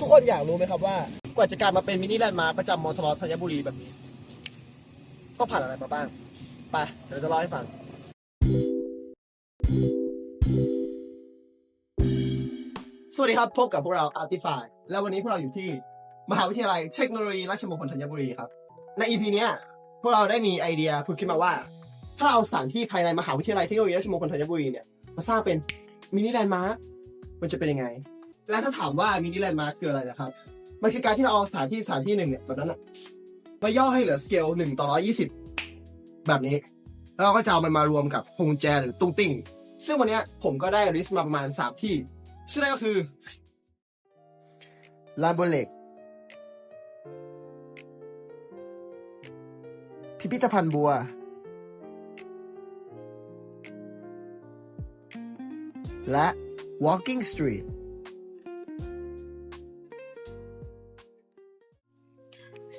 ทุกคนอยากรู้ไหมครับว่า กว่าจะกลายมาเป็นมินิแลนด์มาร์คประจำมอทรธัญบุรีแบบนี้ ก็ผ่านอะไรมาบ้าง ไป เดี๋ยวจะเล่าให้ฟัง สวัสดีครับ พบกับพวกเรา Artify แล้ววันนี้พวกเราอยู่ที่มหาวิทยาลัยเทคโนโลยีราชมงคลธัญบุรีครับ ใน EP เนี้ยพวกเราได้มีไอเดียผุดขึ้นมาว่า ถ้าเราเอาสถานที่ภายในมหาวิทยาลัยเทคโนโลยีราชมงคลธัญบุรีเนี่ยมาสร้างเป็นมินิแลนด์มาร์คมันจะเป็นยังไง และถ้าถามว่ามินิแลนด์มาร์คคืออะไรนะครับ มันคือการที่เราเอาสถานที่สถานที่หนึ่งเนี่ยแบบนั้นอะมาย่อให้เหลือสเกลหนึ่งต่อร้อยี่สิบแบบนี้ แล้วเราก็จะเอามันมารวมกับพวงกุญแจหรือตุ้งติ้ง ซึ่งวันนี้ผมก็ได้ลิสต์มาประมาณสามที่ ซึ่งนั่นก็คือลาโบเล็กพิพิธภัณฑ์บัว และ Walking Street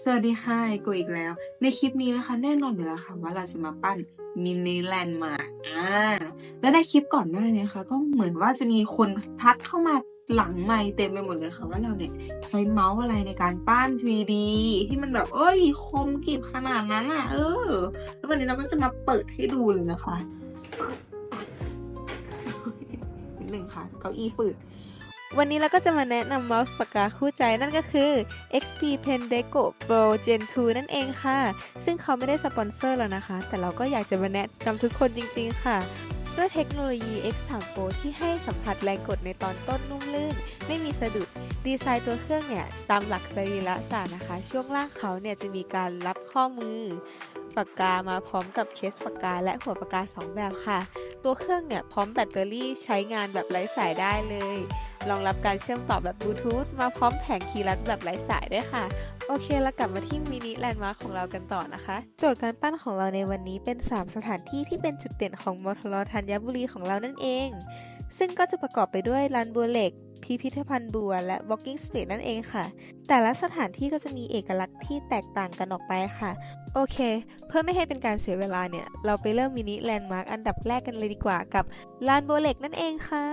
สวัสดีค่ะไอโกอีกแล้ว ในคลิปนี้นะคะแน่นอนอยู่แล้วค่ะว่าเราจะมาปั้นมินิแลนด์มาอ่าและในคลิปก่อนหน้านี้ค่ะ ก็เหมือนว่าจะมีคนทักเข้ามาหลังไมค์เต็มไปหมดเลยค่ะว่าเราเนี่ยใช้เมาส์อะไรในการปั้น 3D ที่มันแบบเอ้ยคมกริบขนาดนั้นอะ เออ แล้ววันนี้เราก็จะมาเปิดให้ดูเลยนะคะนิดหนึ่งค่ะเก้าอี้ฝืด วันนี้เราก็จะมาแนะนำเมาส์ปากกาคู่ใจนั่นก็คือ XP Pen Deco Pro Gen 2 นั่นเองค่ะ ซึ่งเขาไม่ได้สปอนเซอร์แล้วนะคะ แต่เราก็อยากจะมาแนะนำทุกคนจริงๆค่ะ ด้วยเทคโนโลยี X3 Pro ที่ให้สัมผัสแรงกดในตอนต้นนุ่มลื่น ไม่มีสะดุด ดีไซน์ตัวเครื่องเนี่ย ตามหลักสรีระศาสตร์นะคะ ช่วงล่างเขาเนี่ยจะมีการรับข้อมือปากกามาพร้อมกับเคสปากกาและหัวปากกา 2 แบบค่ะ ตัวเครื่องเนี่ยพร้อมแบตเตอรี่ใช้งานแบบไร้สายได้เลย รองรับการเชื่อมต่อแบบบลูทูธมาพร้อมแผงคีย์ลัดแบบไร้สายด้วยค่ะ โอเค แล้วกลับมาที่มินิแลนด์มาร์คของเรากันต่อนะคะ โจทย์การปั้นของเราในวันนี้เป็น 3 สถานที่ที่เป็นจุดเด่นของมอทรธัญบุรีของเรานั่นเอง ซึ่งก็จะประกอบไปด้วยลานบัวเหล็ก พิพิธภัณฑ์บัวและ Walking Street นั่นเองค่ะ แต่ละสถานที่ก็จะมีเอกลักษณ์ที่แตกต่างกันออกไปค่ะ โอเค เพื่อไม่ให้เป็นการเสียเวลาเนี่ย เราไปเริ่มมินิแลนด์มาร์คอันดับแรกกันเลยดีกว่ากับลานโบเล็กนั่นเองค่ะ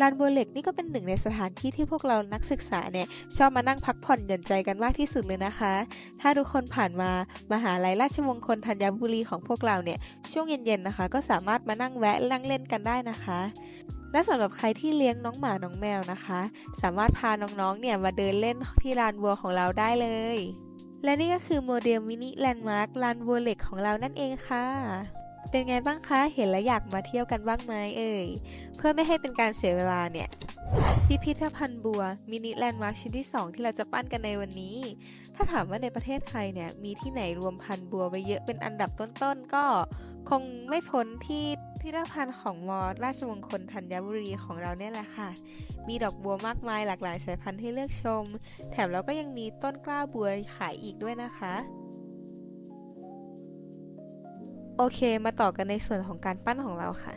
ลานโบเล็กนี่ก็เป็นหนึ่งในสถานที่ที่พวกเรานักศึกษาเนี่ยชอบมานั่งพักผ่อนหย่อนใจกันมากที่สุดเลยนะคะ ถ้าทุกคนผ่านมามหาลัยราชมงคลธัญบุรีของพวกเราเนี่ยช่วงเย็นๆนะคะ ก็สามารถมานั่งแวะนั่งเล่นกันได้นะคะ และสำหรับใครที่เลี้ยงน้องหมาน้องแมวนะคะ สามารถพาน้องๆเนี่ยมาเดินเล่นที่ลานบัวของเราได้เลย และนี่ก็คือโมเดลมินิแลนด์มาร์คลานบัวเหล็กของเรานั่นเองค่ะ เป็นไงบ้างคะ เห็นแล้วอยากมาเที่ยวกันบ้างไหมเอ่ย เพื่อไม่ให้เป็นการเสียเวลาเนี่ยพิพิธภัณฑ์บัวมินิแลนด์มาร์คชิ้นที่ 2 ที่เราจะปั้นกันในวันนี้ ถ้าถามว่าในประเทศไทยเนี่ยมีที่ไหนรวมพันธุ์บัวไว้เยอะเป็นอันดับต้นๆก็ คงไม่พ้นที่พิพิธภัณฑ์ของมอราชมงคลธัญบุรีของเราเนี่ยแหละค่ะ มีดอกบัวมากมายหลากหลายสายพันธุ์ให้เลือกชม แถมเราก็ยังมีต้นกล้าบัวขายอีกด้วยนะคะ โอเค มาต่อกันในส่วนของการปั้นของเราค่ะ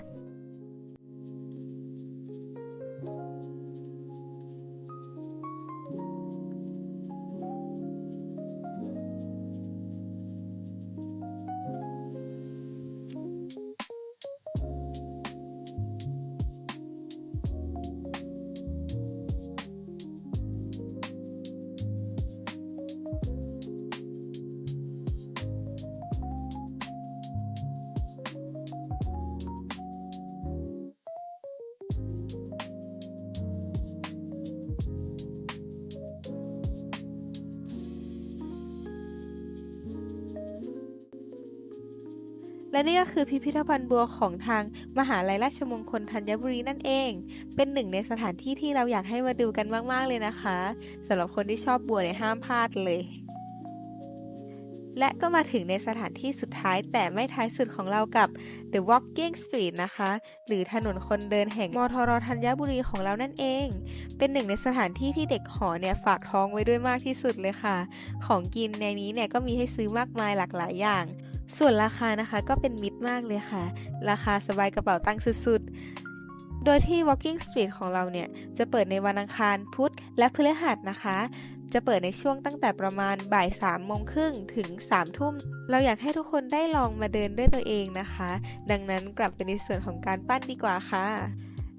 และนี่ก็คือพิพิธภัณฑ์บัวของทางมหาลัยราชมงคลธัญบุรีนั่นเอง เป็นหนึ่งในสถานที่ที่เราอยากให้มาดูกันมาก ๆ เลยนะคะสำหรับคนที่ชอบบัวเนี่ยห้ามพลาดเลยและก็มาถึงในสถานที่สุดท้ายแต่ไม่ท้ายสุดของเรากับ The Walking Street นะคะ หรือถนนคนเดินแห่งมทรธัญบุรีของเรานั่นเอง เป็นหนึ่งในสถานที่ที่เด็กหอเนี่ยฝากท้องไว้ด้วยมากที่สุดเลยค่ะ ของกินในนี้เนี่ยก็มีให้ซื้อมากมายหลากหลายอย่าง ส่วนราคานะคะก็เป็นมิตรมากเลยค่ะ ราคาสบายกระเป๋าตังค์สุดๆ โดยที่ Walking Street ของเราเนี่ย จะเปิดในวันอังคารพุธและพฤหัสนะคะ จะเปิดในช่วงตั้งแต่ประมาณบ่าย3ามโมงครึ่งถึง3ามทุ่ม เราอยากให้ทุกคนได้ลองมาเดินด้วยตัวเองนะคะ ดังนั้นกลับไปในส่วนของการปั้นดีกว่าค่ะ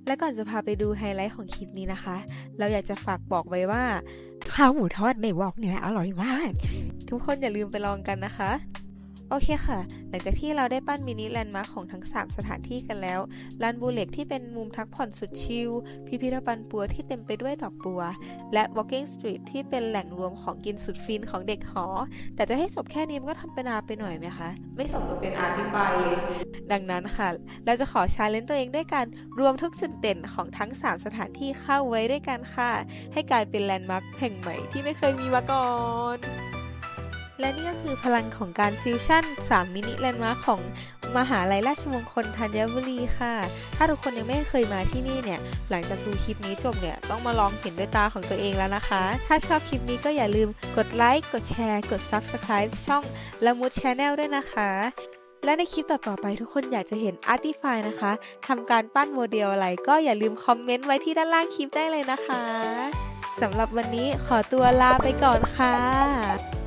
และก่อนจะพาไปดูไฮไลท์ของคลิปนี้นะคะ เราอยากจะฝากบอกไว้ว่าข้าวหมูทอดในวอกเนี่ยอร่อยมาก ทุกคนอย่าลืมไปลองกันนะคะ โอเคค่ะ หลังจากที่เราได้ปั้นมินิแลนด์มาร์คของทั้ง 3 สถานที่กันแล้วลานบูเล็กที่เป็นมุมทักผ่อนสุดชิล พิพิธภัณฑ์ปัวที่เต็มไปด้วยดอกบัว และ Walking Street ที่เป็นแหล่งรวมของกินสุดฟินของเด็กหอ แต่จะให้จบแค่นี้มันก็ทำไปนาไปหน่อยไหมคะ ไม่สมกับเป็นอาร์ติฟายเลย ดังนั้นค่ะ เราจะขอชาเลนจ์ตัวเองด้วยการรวมทุกจุดเด่นของทั้ง 3 สถานที่เข้าไว้ด้วยกันค่ะ ให้กลายเป็นแลนด์มาร์คแห่งใหม่ที่ไม่เคยมีมาก่อน และนี่ก็คือพลังของการฟิวชั่น 3 มินิแลนด์มาร์คของมหาลัยราชมงคลธัญบุรีค่ะ ถ้าทุกคนยังไม่เคยมาที่นี่เนี่ย หลังจากดูคลิปนี้จบเนี่ย ต้องมาลองเห็นด้วยตาของตัวเองแล้วนะคะ ถ้าชอบคลิปนี้ก็อย่าลืมกดไลค์ กดแชร์ กด Subscribe ช่องละมุดช n แนลด้วยนะคะ และในคลิปต่อๆไปทุกคนอยากจะเห็น Artify นะคะทำการปั้นโมเดลอะไรก็อย่าลืมคอมเมนต์ไว้ที่ด้านล่างคลิปได้เลยนะคะสำหรับวันนี้ขอตัวลาไปก่อนค่ะ